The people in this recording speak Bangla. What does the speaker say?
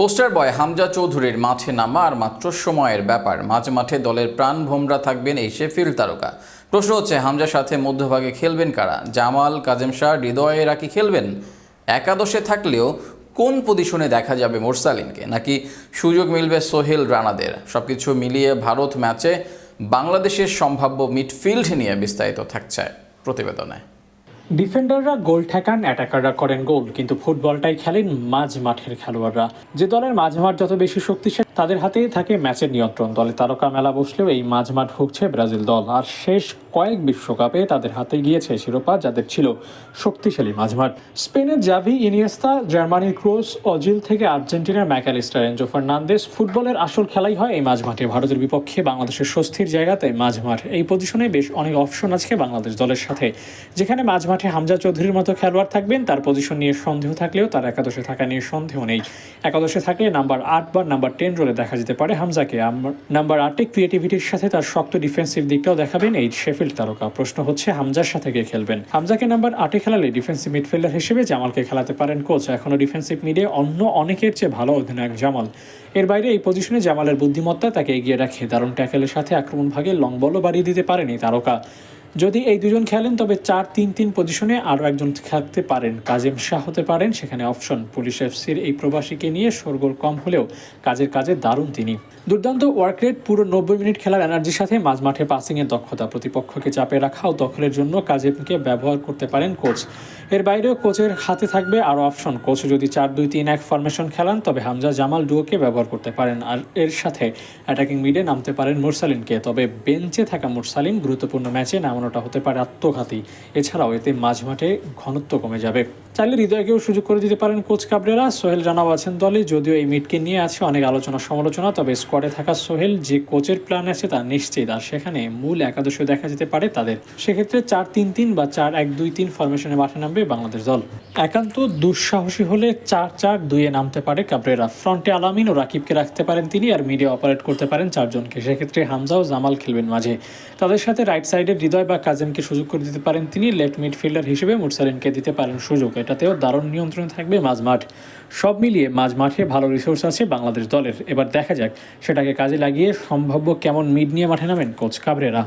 পোস্টার বয় হামজা চৌধুরীর মাঠে নামা আর মাত্র সময়ের ব্যাপার। মাঝ মাঠে দলের প্রাণ ভোমরা থাকবেন এই শেফিল্ড তারকা। প্রশ্ন হচ্ছে, হামজার সাথে মধ্যভাগে খেলবেন কারা? জামাল, কাজেম শাহ, হৃদয় এরা কি খেলবেন? একাদশে থাকলেও কোন পজিশনে দেখা যাবে মোরসালিনকে? নাকি সুযোগ মিলবে সোহেল রানাদের? সবকিছু মিলিয়ে ভারত ম্যাচে বাংলাদেশের সম্ভাব্য মিডফিল্ড নিয়ে বিস্তারিত থাকছে প্রতিবেদনে। ডিফেন্ডাররা গোল ঠেকান অ্যাটাকাররা করেন গোল কিন্তু ফুটবলটাই খেলেন মাঝ মাঠের খেলোয়াড়রা। যে দলের মাঝ মাঠ যত বেশি শক্তিশালী, তাদের হাতেই থাকে ম্যাচের নিয়ন্ত্রণ। দলে তারকা মেলা বসলেও এই মাঝ মাঠ ভুগছে ব্রাজিল দল। আর শেষ কয়েক বিশ্বকাপে তাদের হাতে গিয়েছে শিরোপা যাদের ছিল শক্তিশালী মাঝমাঠ। স্পেনের জাভি ইনিয়েস্তা, জার্মানির ক্রোস, অজিল থেকে আর্জেন্টিনার ম্যাকালিস্টার এনজো ফার্নান্দেস ফুটবলের আসল খেলাই হয় এই মাঝমাঠে। ভারতের বিপক্ষে বাংলাদেশের স্বস্তির জায়গাতে মাঝমাঠ। এই পজিশনে বেশ অনেক অপশন আছে বাংলাদেশ দলের সাথে। যেখানে মাঝমাঠে হামজা চৌধুরীর মতো খেলোয়াড় থাকবেন, তার পজিশন নিয়ে সন্দেহ থাকলেও তার একাদশে থাকা নিয়ে সন্দেহ নেই। একাদশে থাকলে নাম্বার আট বা নাম্বার টেন রোলে দেখা যেতে পারে হামজাকে। নাম্বার আটে ক্রিয়েটিভিটির সাথে তার শক্ত ডিফেন্সিভ দিকটাও দেখাবেন এই শেফিল্ড তারকা। প্রশ্ন হচ্ছে, হামজার সাথে কে খেলবেন? হামজাকে নাম্বার আটে খেলালে ডিফেন্সিভ মিডফিল্ডার হিসেবে জামালকে খেলাতে পারেন কোচ এখনও ডিফেন্সিভ মিডে অন্য অনেকের চেয়ে ভালো অধিনায়ক জামাল। এর বাইরে এই পজিশনে জামালের বুদ্ধিমত্তা তাকে এগিয়ে রাখে। দারুণ ট্যাকেলের সাথে আক্রমণ ভাগে লং বলও বাড়িয়ে দিতে পারেনি তারকা। যদি এই দুজন খেলেন, তবে চার তিন তিন পজিশনে আরও একজন খেলতে পারেন। কাজেম শাহ হতে পারেন, সেখানে অপশন। পুলিশ এফসির এই প্রবাসীকে নিয়ে শোরগোল কম হলেও কাজের কাজে দারুণ তিনি। দুর্দান্ত ওয়ার্ক রেট, পুরো নব্বই মিনিট খেলার এনার্জির সাথে মাঝমাঠে পাসিংয়ের দক্ষতা। প্রতিপক্ষকে চাপে রাখা ও দখলের জন্য কাজেমকে ব্যবহার করতে পারেন কোচ এর বাইরেও কোচের হাতে থাকবে আরও অপশন। কোচ যদি চার দুই তিন এক ফরমেশন খেলান, তবে হামজা জামাল ডুয়োকে ব্যবহার করতে পারেন। আর এর সাথে অ্যাটাকিং মিডে নামতে পারেন মুরসালিনকে। তবে বেঞ্চে থাকা মুরসালিন গুরুত্বপূর্ণ ম্যাচে নামানোটা হতে পারে আত্মঘাতী। এছাড়াও এতে মাঝমাঠে ঘনত্ব কমে যাবে। চাইলে হৃদয়কেও সুযোগ করে দিতে পারেন কোচ কাবরেরা। সোহেল রানাও আছেন দলে, যদিও এই মিটকে নিয়ে আছে অনেক আলোচনা সমালোচনা, তবে স্কোয়াডে থাকা সোহেল যে কোচের প্ল্যান আছে তা নিশ্চিত, আর সেখানে মূল একাদশে দেখা যেতে পারে তাদের। সেক্ষেত্রে চার তিন তিন বা চার এক দুই তিন ফরমেশনে মাঠে নামবে বাংলাদেশ দল। একান্ত দুঃসাহসী হলে চার চার দুইয়ে নামতে পারে কাবরেরা। ফ্রন্টে আলামিন ও রাকিবকে রাখতে পারেন তিনি, আর মিডিয়া অপারেট করতে পারেন চারজনকে। সেক্ষেত্রে হামজা ও জামাল খেলবেন মাঝে। তাদের সাথে রাইট সাইডে হৃদয় বা কাজেমকে সুযোগ করে দিতে পারেন তিনি। লেফট মিডফিল্ডার হিসেবে মুরসালিনকে দিতে পারেন সুযোগ। এটাতেও দারুণ নিয়ন্ত্রণে থাকবে মাঝমাঠ। সব মিলিয়ে মাঝমাঠে ভালো রিসোর্স আছে বাংলাদেশ দলের। এবার দেখা যাক, সেটাকে কাজে লাগিয়ে সম্ভাব্য কেমন মিড নিয়ে মাঠে নামেন কোচ কাবরেরা।